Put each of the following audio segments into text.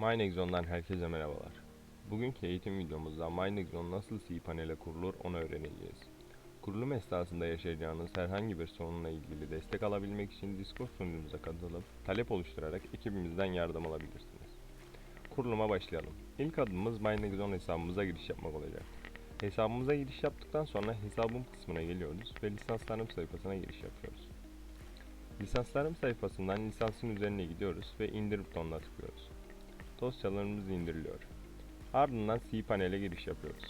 MyNexon'dan herkese merhabalar. Bugünkü eğitim videomuzda MyNexon nasıl cPanel'e kurulur onu öğreneceğiz. Kurulum esnasında yaşayacağınız herhangi bir sorunla ilgili destek alabilmek için Discord sunucumuza katılıp talep oluşturarak ekibimizden yardım alabilirsiniz. Kuruluma başlayalım. İlk adımımız MyNexon hesabımıza giriş yapmak olacak. Hesabımıza giriş yaptıktan sonra hesabım kısmına geliyoruz ve lisanslarım sayfasına giriş yapıyoruz. Lisanslarım sayfasından lisansın üzerine gidiyoruz ve indir butonuna tıklıyoruz. Dosyalarımız indiriliyor. Ardından cPanel'e giriş yapıyoruz.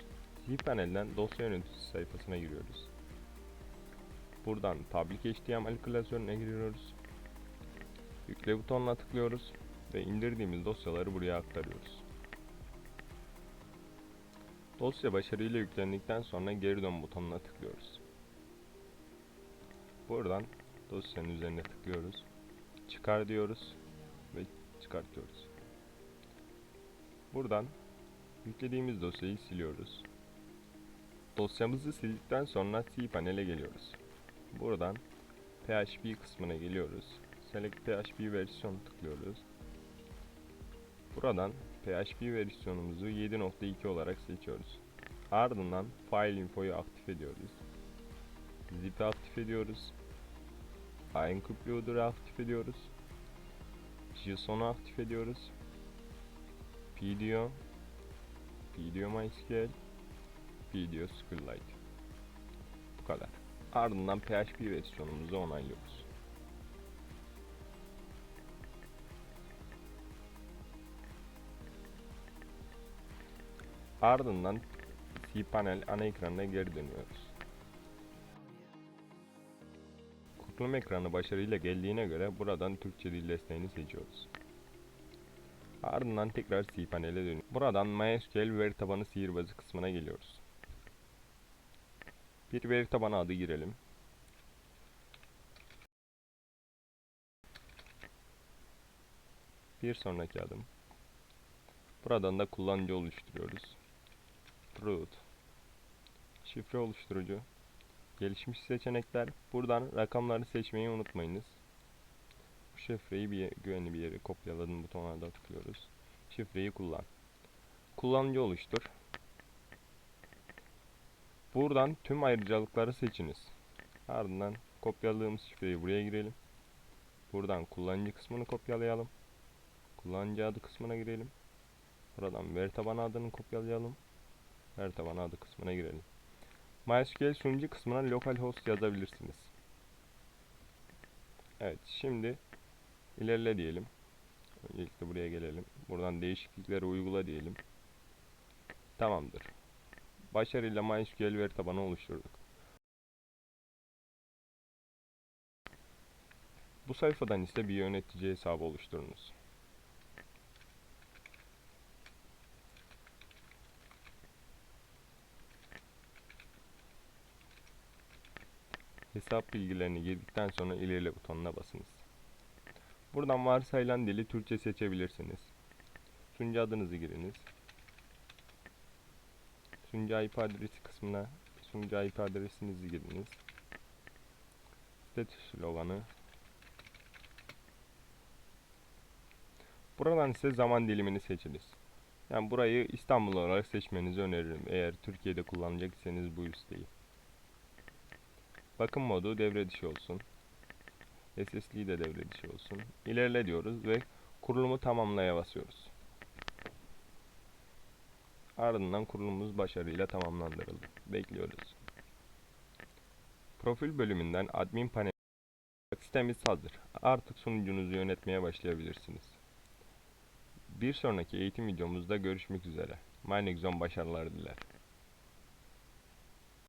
cPanel'den dosya yöneticisi sayfasına giriyoruz. Buradan Public HTML klasörüne giriyoruz. Yükle butonuna tıklıyoruz ve indirdiğimiz dosyaları buraya aktarıyoruz. Dosya başarıyla yüklendikten sonra geri dön butonuna tıklıyoruz. Buradan dosyanın üzerine tıklıyoruz. Çıkar diyoruz ve çıkartıyoruz. Buradan yüklediğimiz dosyayı siliyoruz. Dosyamızı sildikten sonra cPanel'e geliyoruz. Buradan PHP kısmına geliyoruz. Select PHP versiyon tıklıyoruz. Buradan PHP versiyonumuzu 7.2 olarak seçiyoruz. Ardından File Info'yu aktif ediyoruz. Zip'i aktif ediyoruz. Includer'ı aktif ediyoruz. JSON'u aktif ediyoruz. PDO, PDO MySQL, PDO SQLite. Bu kadar. Ardından PHP versiyonumuzu onaylıyoruz. Ardından cPanel ana ekranına geri dönüyoruz. Kurulum ekranı başarıyla geldiğine göre buradan Türkçe dil desteğini seçiyoruz. Ardından tekrar cPanel'e dönüyoruz. Buradan MySQL veri tabanı sihirbazı kısmına geliyoruz. Bir veri tabanı adı girelim. Bir sonraki adım. Buradan da kullanıcı oluşturuyoruz. Root. Şifre oluşturucu. Gelişmiş seçenekler. Buradan rakamları seçmeyi unutmayınız. Şifreyi bir güvenli bir yere kopyaladım butonuna da tıklıyoruz. Şifreyi kullan. Kullanıcı oluştur. Buradan tüm ayrıcalıkları seçiniz. Ardından kopyaladığımız şifreyi buraya girelim. Buradan kullanıcı kısmını kopyalayalım. Kullanıcı adı kısmına girelim. Buradan veri tabanı adını kopyalayalım. Veri tabanı adı kısmına girelim. MySQL sunucu kısmına localhost yazabilirsiniz. Evet şimdi ilerle diyelim. Öncelikle buraya gelelim. Buradan değişiklikleri uygula diyelim. Tamamdır. Başarıyla MySQL veri tabanı oluşturduk. Bu sayfadan ise bir yönetici hesabı oluşturunuz. Hesap bilgilerini girdikten sonra ilerle butonuna basınız. Buradan varsayılan dili Türkçe seçebilirsiniz. Sunucu adınızı giriniz. Sunucu IP adresi kısmına sunucu IP adresinizi giriniz. Status sloganı. Buradan ise zaman dilimini seçiniz. Yani burayı İstanbul olarak seçmenizi öneririm eğer Türkiye'de kullanacak iseniz bu listeyi. Bakım modu devre dışı olsun. SSD de devre olsun. İlerle diyoruz ve kurulumu tamamlaya basıyoruz. Ardından kurulumumuz başarıyla tamamlandırıldı. Bekliyoruz. Profil bölümünden admin panel Sitemiz hazır. Artık sunucunuzu yönetmeye başlayabilirsiniz. Bir sonraki eğitim videomuzda görüşmek üzere. MyNexon başarılar diler.